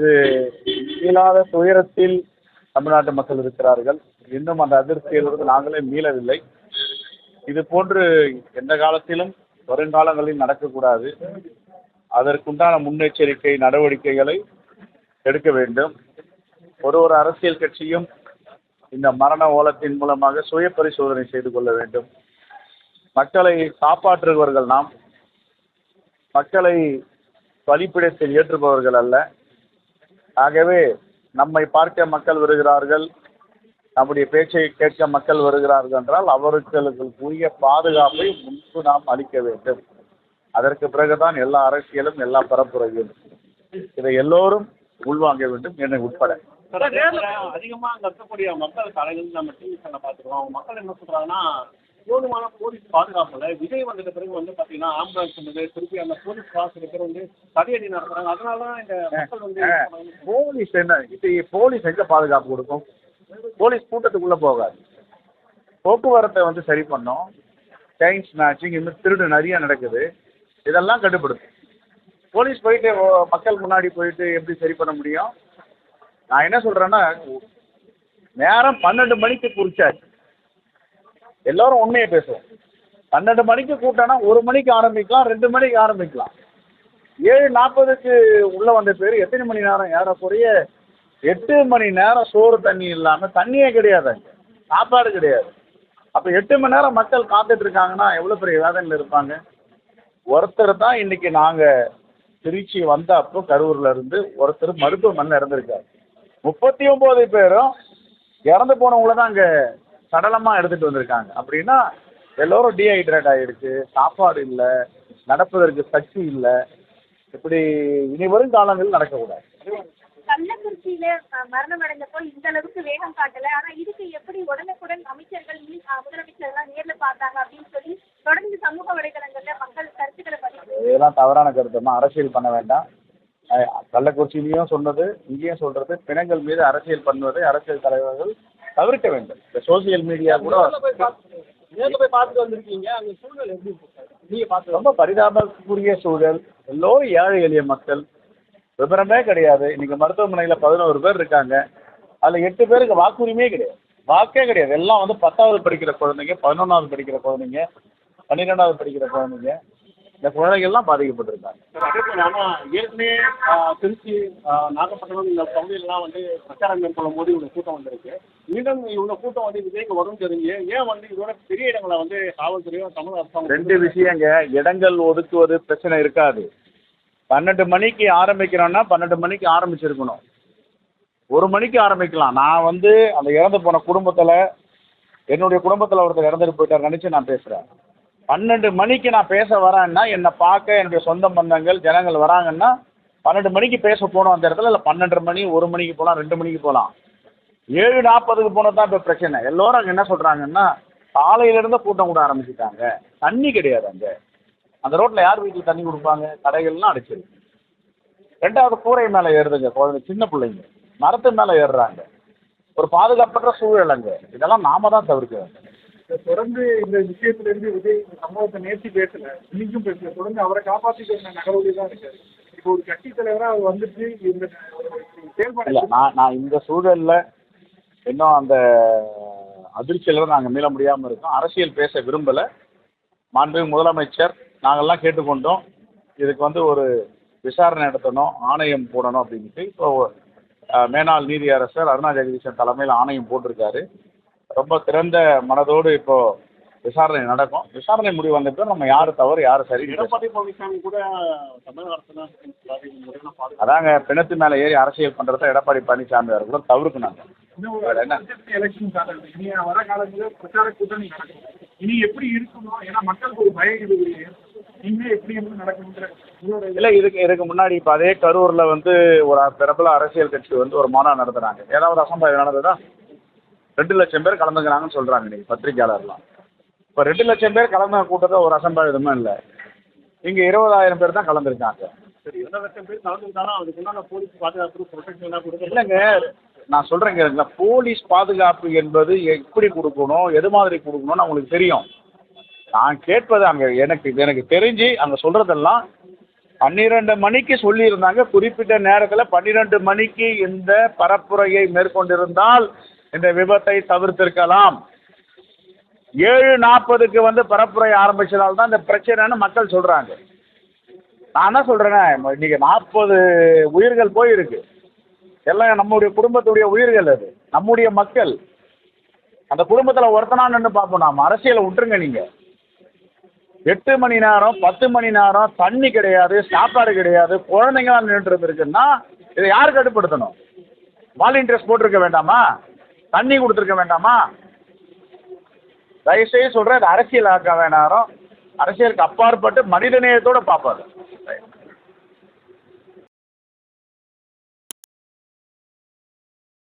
இது மீளாத துயரத்தில் தமிழ்நாட்டு மக்கள் இருக்கிறார்கள். இன்னும் அந்த அதிருப்தியிலிருந்து நாங்களே மீளவில்லை. இது போன்று எந்த காலத்திலும் வருங்காலங்களில் நடக்கக்கூடாது. அதற்குண்டான முன்னெச்சரிக்கை நடவடிக்கைகளை எடுக்க வேண்டும். ஒரு ஒரு அரசியல் கட்சியும் இந்த மரண ஓலத்தின் மூலமாக சுய பரிசோதனை செய்து கொள்ள வேண்டும். மக்களை காப்பாற்றுபவர்கள் நாம். மக்களை பலிப்பிடத்தில் ஏற்றுபவர்கள் அல்ல. ஆகவே நம்மை பார்க்க மக்கள் வருகிறார்கள் நம்முடைய பேச்சை கேட்க மக்கள் வருகிறார்கள் என்றால் அவர்களுக்குரிய பாதுகாப்பை முன்பு நாம் அளிக்க வேண்டும். அதற்கு பிறகுதான் எல்லா அரசியலும் எல்லா பரப்புரையும் இதை எல்லோரும் உள்வாங்க வேண்டும் என்னை உட்பட. அதிகமா நேரில் அதிகமாக மக்கள் கலைகள் நம்ம டிவி சேனல் பார்த்துருக்கோம் அவங்க மக்கள் என்ன சொல்கிறாங்கன்னா போதுமான போலீஸ் பாதுகாப்பு இல்லை. விஜய் வந்ததுக்கு பிறகு வந்து பார்த்தீங்கன்னா ஆம்புலன்ஸ் வந்து திருப்பி அந்த போலீஸ் காசு இருக்கிற வந்து தடியடி நடத்துறாங்க. அதனால தான் இந்த மக்கள் வந்து போலீஸ் என்ன இப்போ போலீஸ் எங்க பாதுகாப்பு கொடுக்கும்? போலீஸ் கூட்டத்துக்குள்ள போகாது. போக்குவரத்தை வந்து சரி பண்ணோம். செயின் ஸ்நாச்சிங் இன்னும் திருடு நிறைய நடக்குது. இதெல்லாம் கட்டுப்படுத்தும். போலீஸ் போயிட்டு மக்கள் முன்னாடி போயிட்டு எப்படி சரி பண்ண முடியும்? நான் என்ன சொல்றேன்னா நேரம் பன்னெண்டு மணிக்கு குறிச்சாச்சு. எல்லாரும் உண்மையை பேசுவோம். பன்னெண்டு மணிக்கு கூட்டம்னா ஒரு மணிக்கு ஆரம்பிக்கலாம் ரெண்டு மணிக்கு ஆரம்பிக்கலாம். ஏழு நாற்பதுக்கு உள்ள வந்த பேர் எத்தனை மணி நேரம்? ஏறக்குறைய எட்டு மணி நேரம் சோறு தண்ணி இல்லாமல் தண்ணியே கிடையாது அங்கே. சாப்பாடு கிடையாது. அப்போ எட்டு மணி நேரம் மக்கள் காத்துட்டு இருக்காங்கன்னா எவ்வளோ பெரிய வேதனையில் இருப்பாங்க? ஒருத்தர் தான் இன்னைக்கு நாங்கள் திருச்சி வந்த அப்போ கரூர்ல இருந்து ஒருத்தர் மருத்துவமனையில் இறந்துருக்காரு. முப்பத்தி ஒம்பது பேரும் இறந்து போனவங்கள தான் அங்கே சடலமாக எடுத்துகிட்டு வந்திருக்காங்க. அப்படின்னா எல்லோரும் டீஹைட்ரேட் ஆகிடுச்சு சாப்பாடு இல்லை நடப்பதற்கு சக்தி இல்லை. இப்படி இனி வரும் காலங்களில் நடக்கக்கூடாது. கள்ளக்குறிச்சியில மரணம் அடைந்தப்போ இந்த அளவுக்கு வேகம் காட்டல. ஆனா இதுக்கு எப்படி உடனுக்குடன் அமைச்சர்கள் முதலமைச்சர் எல்லாம் நேர்ல பார்த்தாங்க அப்படின்னு சொல்லி தொடர்ந்து சமூக வலைதளங்கள்ல மக்கள் கருத்துக்களை பதிவு இதெல்லாம் தவறான கருத்துமா அரசியல் பண்ண வேண்டாம். கள்ளக்குறிச்சியிலையும் சொன்னது இங்கேயும் சொல்றது பிணங்கள் மீது அரசியல் பண்ணுவதை அரசியல் தலைவர்கள் தவிர்க்க வேண்டும். இந்த சோசியல் மீடியா கூட நேரில் போய் பார்த்துட்டு வந்திருக்கீங்க. அந்த சூழ்நிலை எப்படி நீங்கள் பார்த்து ரொம்ப பரிதாபத்துக்குரிய சூழல். எல்லோரும் ஏழை எளிய மக்கள். விவரமே கிடையாது. இன்னைக்கு மருத்துவமனையில் பதினோரு பேர் இருக்காங்க. அதில் எட்டு பேருக்கு வாக்குரிமையே கிடையாது. வாக்கே கிடையாது. எல்லாம் வந்து பத்தாவது படிக்கிற குழந்தைங்க பதினொன்றாவது படிக்கிற குழந்தைங்க பன்னிரெண்டாவது படிக்கிற குழந்தைங்க. இந்த குழந்தைகள்லாம் பாதிக்கப்பட்டிருக்காங்க. சார் அதே போல் ஆனால் ஏற்கனவே திருச்சி நாகப்பட்டினம் இந்த பகுதியிலலாம் வந்து பிரச்சாரம் மேற்கொள்ளும் போது இவ்வளோ கூட்டம் வந்திருக்கு. மீண்டும் இவ்வளோ கூட்டம் வந்து விஜய்க்கு வரும் தெரிஞ்சு ஏன் வந்து இதோட பெரிய இடங்களை வந்து காவல்துறையும் தமிழக அரசாங்கம் ரெண்டு விஷயங்க இடங்கள் ஒதுக்குவது பிரச்சனை இருக்காது. பன்னெண்டு மணிக்கு ஆரம்பிக்கிறோன்னா பன்னெண்டு மணிக்கு ஆரம்பிச்சிருக்கணும். ஒரு மணிக்கு ஆரம்பிக்கலாம். நான் வந்து அந்த இறந்து போன குடும்பத்தில் என்னுடைய குடும்பத்தில் ஒருத்தர் இறந்துட்டு போயிட்டார் நினச்சி நான் பேசுகிறேன் பன்னெண்டு மணிக்கு நான் பேச வரேன்னா என்னை பார்க்க என்னுடைய சொந்த பந்தங்கள் ஜனங்கள் வராங்கன்னா பன்னெண்டு மணிக்கு பேச போகணும் அந்த இடத்துல இல்லை பன்னெண்டரை மணி ஒரு மணிக்கு போகலாம் ரெண்டு மணிக்கு போகலாம். ஏழு நாற்பதுக்கு போனது தான் இப்போ பிரச்சனை. எல்லோரும் அங்கே என்ன சொல்கிறாங்கன்னா காலையிலேருந்து கூட்டம் கூட ஆரம்பிச்சிட்டாங்க. தண்ணி கிடையாது அங்கே. அந்த ரோட்டில் யார் வீட்டில் தண்ணி கொடுப்பாங்க? கடைகள்லாம் அடிச்சிருக்கு. ரெண்டாவது கூரை மேலே ஏறுதுங்க குழந்தை சின்ன பிள்ளைங்க. மரத்து மேலே ஏறுறாங்க. ஒரு பாதுகாப்பற்ற சூழல் அங்கே. இதெல்லாம் நாம தான் தவிர்க்க வேண்டும் தொடர்ந்து இந்த விஷயத்துல இருந்து விஜய் இந்த சம்பவத்தை நேர்த்தி பேசல. இன்னைக்கும் பேசல. தொடர்ந்து அவரை காப்பாற்றிட்டு வந்த நகரோடி தான் இருக்காரு. இப்போ ஒரு கட்சி தலைவரா அவர் வந்துட்டு இந்த செயல்பாடு நான் நான் இந்த சூழலில் இன்னும் அந்த அதிர்ச்சியில் நாங்கள் மீள முடியாமல் இருக்கோம். அரசியல் பேச விரும்பலை. மாண்பு முதலமைச்சர் நாங்கள்லாம் கேட்டுக்கொண்டோம். இதுக்கு வந்து ஒரு விசாரணை நடத்தணும் ஆணையம் போடணும் அப்படின்ட்டு. இப்போ மேனாள் மேனாள் நீதியரசர் அருணா ஜெகதீசன் தலைமையில் ஆணையம் போட்டிருக்காரு. ரொம்ப திறந்த மனதோடு இப்போ விசாரணை நடக்கும். விசாரணை முடிவு வந்த பிறகு நம்ம யார் தவறு யார் சரி எடப்பாடி பழனிசாமி கூட தமிழக அரசு அதாங்க பிணத்து மேலே ஏறி அரசியல் பண்ணுறத எடப்பாடி பழனிசாமி அவர்களும் தவிர்க்கணும் இனி எப்படி இருக்கணும் ஏன்னா மக்களுக்கு ஒரு பயம் இது. இல்லை இதுக்கு இதுக்கு முன்னாடி இப்போ அதே கரூரில் வந்து ஒரு பிரபல அரசியல் கட்சி வந்து ஒரு மாநாடு நடத்துனாங்க ஏதாவது அசம்பாவிதம் நடந்ததா? ரெண்டு லட்சம் பேர் கலந்துக்கிறாங்கன்னு சொல்கிறாங்க இன்னைக்கு பத்திரிக்கையாளர்லாம் இப்போ ரெண்டு லட்சம் பேர் கலந்த கூட்டத்தில் ஒரு அசம்பாவிதமும் இல்லை. இங்கே இருபதாயிரம் பேர் தான் கலந்துருக்காங்க. இல்லைங்க நான் சொல்கிறேங்க கேளுங்க போலீஸ் பாதுகாப்பு என்பது எப்படி கொடுக்கணும் எது மாதிரி கொடுக்கணும்னு அவங்களுக்கு தெரியும். நான் கேட்பது அங்கே எனக்கு எனக்கு தெரிஞ்சு அங்கே சொல்கிறதெல்லாம் பன்னிரெண்டு மணிக்கு சொல்லியிருந்தாங்க. குறிப்பிட்ட நேரத்தில் பன்னிரெண்டு மணிக்கு இந்த பரப்புரையை மேற்கொண்டிருந்தால் இந்த விபத்தை தவிர்த்திருக்கலாம். ஏழு நாற்பதுக்கு வந்து பரப்புரை ஆரம்பிச்சதால் தான் இந்த பிரச்சனைன்னு மக்கள் சொல்கிறாங்க நான் என்ன சொல்கிறேன்னா இன்னைக்கு நாற்பது உயிர்கள் போயிருக்கு. எல்லாம் நம்முடைய குடும்பத்துடைய உயிர்கள் அது. நம்முடைய மக்கள். அந்த குடும்பத்தில் ஒருத்தனா நின்று பார்ப்போம். நாம் அரசியலை விட்டுருங்க நீங்கள் எட்டு மணி நேரம் பத்து மணி நேரம் தண்ணி கிடையாது சாப்பாடு கிடையாது குழந்தைங்களாம் நின்றுட்டு இருந்திருக்குன்னா இதை யார் கட்டுப்படுத்தணும்? வாலண்டியர்ஸ் போட்டிருக்க வேண்டாமா? தண்ணி கொடுத்துருக்க வேண்டாமா? தயவுசெய்து சொல்கிறேன் இது அரசியல் ஆக்க வேணாம். அரசியலுக்கு அப்பாற்பட்டு மனிதநேயத்தோடு பார்ப்பாரு.